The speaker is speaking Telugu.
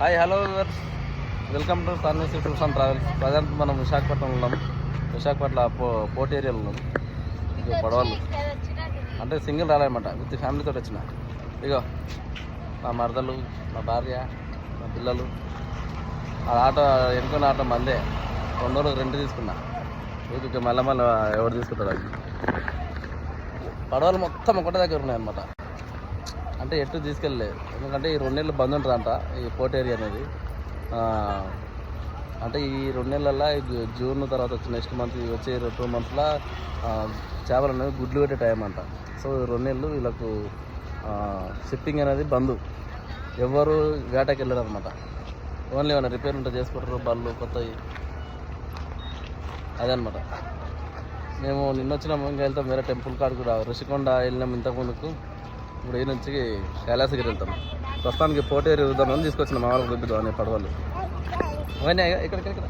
Hi hello welcome to service tours and travels present మనం విశాఖపట్నం ఉన్నాం. విశాఖపట్నం పో పోర్ట్ ఏరియాలో ఉన్నాం. ఇక పడవలు. అంటే సింగిల్ రాలన్నమాట విత్ ఫ్యామిలీతో వచ్చిన. ఇగో మా మరదలు మా భార్య మా పిల్లలు. ఆ ఆటో ఎన్నుకున్న ఆటో మందే. రెండు రోజులు రెంట్ తీసుకున్నా. ఇక మళ్ళీ మళ్ళీ ఎవరు తీసుకుంటారు అది? పడవలు మొత్తం ఒకటే దగ్గర ఉన్నాయి అనమాట అంటే ఎటు తీసుకెళ్ళలేదు ఎందుకంటే ఈ రెండు నెలలు బంద్ ఉంటారంట ఈ పోర్ట్ ఏరియా అనేది. అంటే ఈ రెండు నెలల్లో జూన్ తర్వాత వచ్చి నెక్స్ట్ మంత్ వచ్చే టూ మంత్స్లో చేపలు అనేవి గుడ్లు పెట్టే టైం అంట. సో ఈ రెండు నెలలు వీళ్ళకు షిప్పింగ్ అనేది బంద్. ఎవరు వేటకి వెళ్ళరు అనమాట ఓన్లీ ఏమైనా రిపేర్ ఉంటే చేసుకుంటారు బళ్ళు కొత్తవి. అదనమాట మేము నిన్న వచ్చినాము ఇంకా వెళ్తాం వేరే టెంపుల్ కాడ కూడా. ఋషికొండ వెళ్ళినాం ఇంతకు ముందుకు ఇప్పుడు ఈ నుంచి కైలాసగిరి వెళ్తాం. ప్రస్తుతానికి పోటీ దాని తీసుకొచ్చిన మా వాళ్ళకి అనే పడవలు. అవన్నీ ఇక్కడ ఇక్కడ ఇక్కడ.